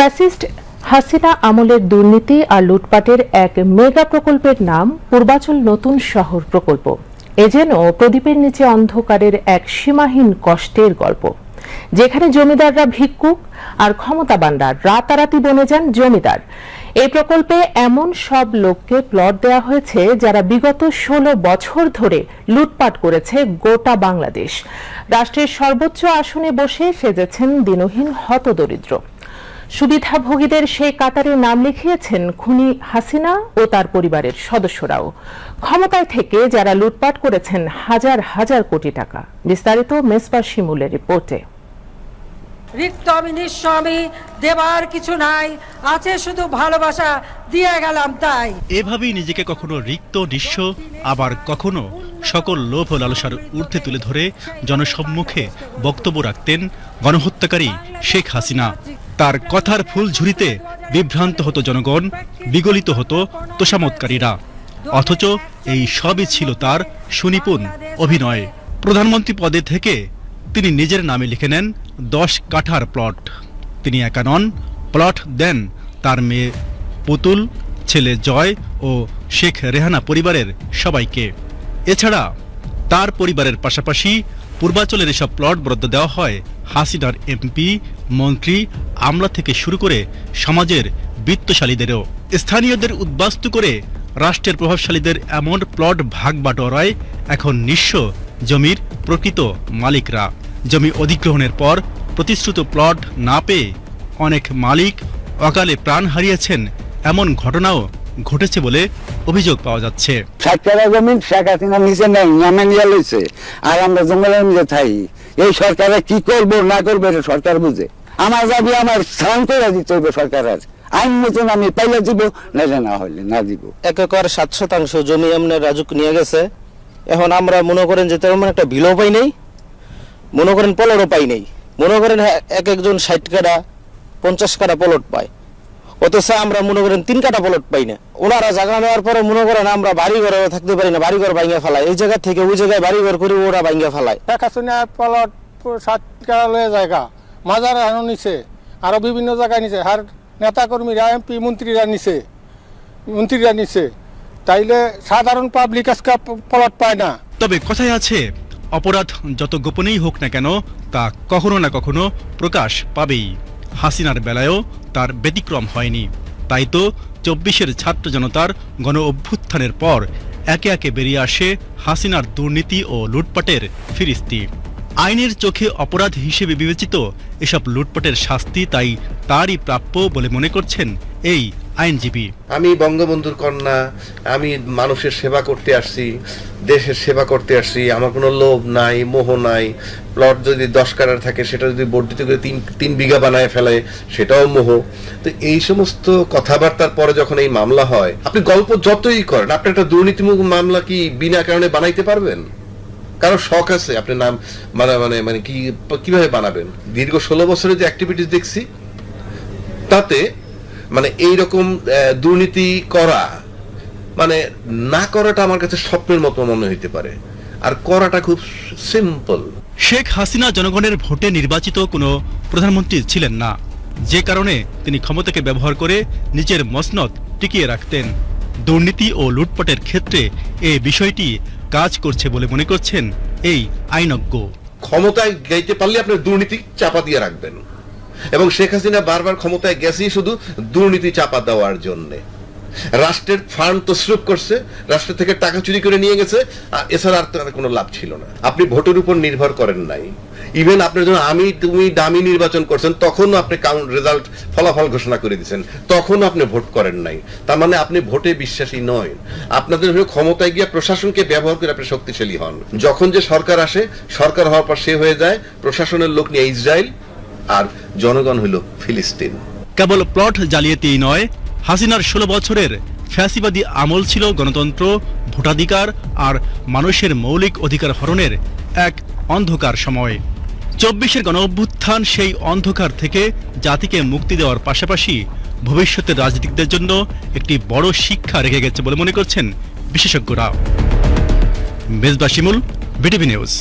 Fascist Hasina আমলের দুর্নীতি আর লুটপাটের এক মেগা প্রকল্পের নাম পূর্বাচল নতুন শহর প্রকল্প। এ যেন প্রদীপের নিচে অন্ধকারের এক সীমাহীন কষ্টের গল্প। যেখানে জমিদাররা ভিক্ষুক আর ক্ষমতাবানরা রাতারাতি বনে যান জমিদার। এই প্রকল্পে এমন সব লোককে প্লট দেওয়া হয়েছে যারা বিগত ষোলো বছর ধরে লুটপাট করেছে গোটা বাংলাদেশ। রাষ্ট্রের সর্বোচ্চ আসনে বসে সেজেছেন দিনহীন হতদরিদ্র। সুবিধাভোগীদের সেই কাতারে নাম লিখিয়েছেন খুনি হাসিনা ও তার পরিবারের সদস্যরাও। ক্ষমতায় থেকে যারা লুটপাট করেছেন হাজার হাজার কোটি টাকা। বিস্তারিত মেসবা শিমুলের রিপোর্টে। রিক্ত আমি নিঃস্ব দেবার কিছু নাই আছে শুধু ভালোবাসা দিয়ে গেলাম তাই। এভাবেই নিজেকে কখনো রিক্ত নিঃস্ব আবার কখনো সকল লোভ লালসার ঊর্ধ্বে তুলে ধরে জনসম্মুখে বক্তব্য রাখতেন গণহত্যাকারী শেখ হাসিনা। তার কথার ফুল ঝুরিতে বিভ্রান্ত হতো জনগণ, বিগলিত হতো তোষামতকারীরা। অথচ এই সবই ছিল তার সুনিপুণ অভিনয়। প্রধানমন্ত্রী পদে থেকে তিনি নিজের নামে লিখে নেন, দশ কাঠার প্লট। তিনি একা নন, প্লট দেন তার মেয়ে পুতুল, ছেলে জয় ও শেখ রেহানা পরিবারের সবাইকে। এছাড়া তার পরিবারের পাশাপাশি পূর্বাচলের এসব প্লট বরাদ্দ দেওয়া হয় হাসিনার এমপি, মন্ত্রী, আমলা থেকে শুরু করে সমাজের বিত্তশালীদেরও। স্থানীয়দের উদ্বাস্তু করে রাষ্ট্রের প্রভাবশালীদের এমন প্লট ভাগ বাটোয়ারায় এখন নিঃস্ব জমির প্রকৃত মালিকরা। জমি অধিগ্রহণের পর প্রতিশ্রুত প্লট না পেয়ে অনেক মালিক অকালে প্রাণ হারিয়েছেন এমন ঘটনাও ঘটেছে বলে অভিযোগ পাওয়া যাচ্ছে। ষাট টাকা জমিন শেখ হাসিনা নিচে নেই নামে নিয়ে লইছে। আর আমরা জঙ্গলের মধ্যে থাই। এই সরকারে কি করব না করব এটা সরকার বুঝে। আমার যাবি আমার স্নান করে দিতে হইবে সরকারের। আইন মতন আমি পাইলে দিব নাইলে না হইলে না দিব। এক একর সাত শতাংশ জমি এমনি রাজুক নিয়ে গেছে। এখন আমরা মনে করেন যে তেমন একটা বিলও পাই নেই মনে করেন পলটও পাই নেই। মনে করেন হ্যাঁ, এক একজন ষাট কাটা পঞ্চাশ কাটা পলট পায়। অথচ আমরা মনে করেন তিন কাটা পলট পাই না। ওনারা জায়গা নেওয়ার পরে মনে করেন আমরা বাড়ি ঘরে থাকতে পারি না বাড়ি ঘর ভাঙ্গা ফেলায়। এই জায়গা থেকে ওই জায়গায় বাড়ি ঘর করে ওরা ভাঙ্গা ফেলায়। দেখাশোনা প্লট সাত কারালয়ে জায়গা মাজার আনো নিছে আরও বিভিন্ন জায়গায় নিছে। আর নেতাকর্মীরা এমপি মন্ত্রীরা নিছে মন্ত্রীরা নিছে। তাইলে সাধারণ পাবলিক আজকে প্লট পায় না। তবে কথায় আছে অপরাধ যত গোপনেই হোক না কেন তা কখনো না কখনো প্রকাশ পাবেই। হাসিনার বেলায়ও তার ব্যতিক্রম হয়নি। তাই তো চব্বিশের ছাত্র জনতার গণ অভ্যুত্থানের পর একে একে বেরিয়ে আসে হাসিনার দুর্নীতি ও লুটপাটের ফিরিস্তি। আইনের চোখে অপরাধ হিসেবে বিবেচিত এসব লুটপাটের শাস্তি তাই তারই প্রাপ্য বলে মনে করছেন এই আইনজীবী। আমি বঙ্গবন্ধুর কন্যা, আমি মানুষের সেবা করতে আসছি, দেশের সেবা করতে আসছি, আমার কোনো লোভ নাই, মোহ নাই, প্লট যদি দশ কাটার থাকে, সেটা যদি বর্ধিত করে তিন তিন বিঘা বানায় ফেলে, সেটাও মোহ। তো এই সমস্ত কথাবার্তার পরে যখন এই মামলা হয়, আপনি গল্প যতই করেন, আপনি একটা দুর্নীতিমূলক মামলা কি বিনা কারণে বানাইতে পারবেন? কারও শখ আছে, আপনি নাম মানে মানে মানে কি, কীভাবে বানাবেন? দীর্ঘ ষোলো বছরের যে অ্যাক্টিভিটিস দেখছি, তাতে মানে এইরকম আহ, দুর্নীতি করা মানে না করাটা আমার কাছে স্বপ্নের মতো মনে হইতে পারে। আর করাটা খুব সিম্পল। শেখ হাসিনা জনগণের ভোটে নির্বাচিত কোনো প্রধানমন্ত্রী ছিলেন না। যে কারণে তিনি ক্ষমতাকে ব্যবহার করে নিজের মসনদ টিকিয়ে রাখতেন। দুর্নীতি ও লুটপাটের ক্ষেত্রে এই বিষয়টি কাজ করছে বলে মনে করছেন এই আইনজ্ঞ। ক্ষমতায় গাইতে পারলে আপনি দুর্নীতি চাপা দিয়ে রাখবেন। এবং শেখ হাসিনা বারবার ক্ষমতায় গেছেই শুধু দুর্নীতি চাপা দেওয়ার জন্যে। রাষ্ট্রের ফান্ড তসরুপ করছে, রাষ্ট্র থেকে টাকা চুরি করে নিয়ে গেছে, আর এছাড়া আর তার কোনো লাভ ছিল না। আপনি ভোটের উপর নির্ভর করেন নাই। ইভেন আপনার জন্য আমি, তুমি দামি নির্বাচন করছেন, তখনও আপনি কাউন্ট রেজাল্ট ফলাফল ঘোষণা করে দিয়েছেন। তখনও আপনি ভোট করেন নাই। তার মানে আপনি ভোটে বিশ্বাসী নয়। আপনাদের হলো ক্ষমতায় গিয়ে প্রশাসনকে ব্যবহার করে আপনি শক্তিশালী হন। যখন যে সরকার আসে, সরকার হওয়ার পর সে হয়ে যায় প্রশাসনের লোক নিয়ে ইসরায়েল আর জনগণ হলো ফিলিস্তিন। কেবল প্লট জালিয়াতিই নয়, হাসিনার ষোলো বছরের ফ্যাসিবাদী আমল ছিল গণতন্ত্র, ভোটাধিকার আর মানুষের মৌলিক অধিকার হরণের এক অন্ধকার সময়। চব্বিশের গণ অভ্যুত্থান সেই অন্ধকার থেকে জাতিকে মুক্তি দেওয়ার পাশাপাশি ভবিষ্যতের রাজনীতিকদের জন্য একটি বড় শিক্ষা রেখে গেছে বলে মনে করছেন বিশেষজ্ঞরা। Mezba Shimul, BTV news.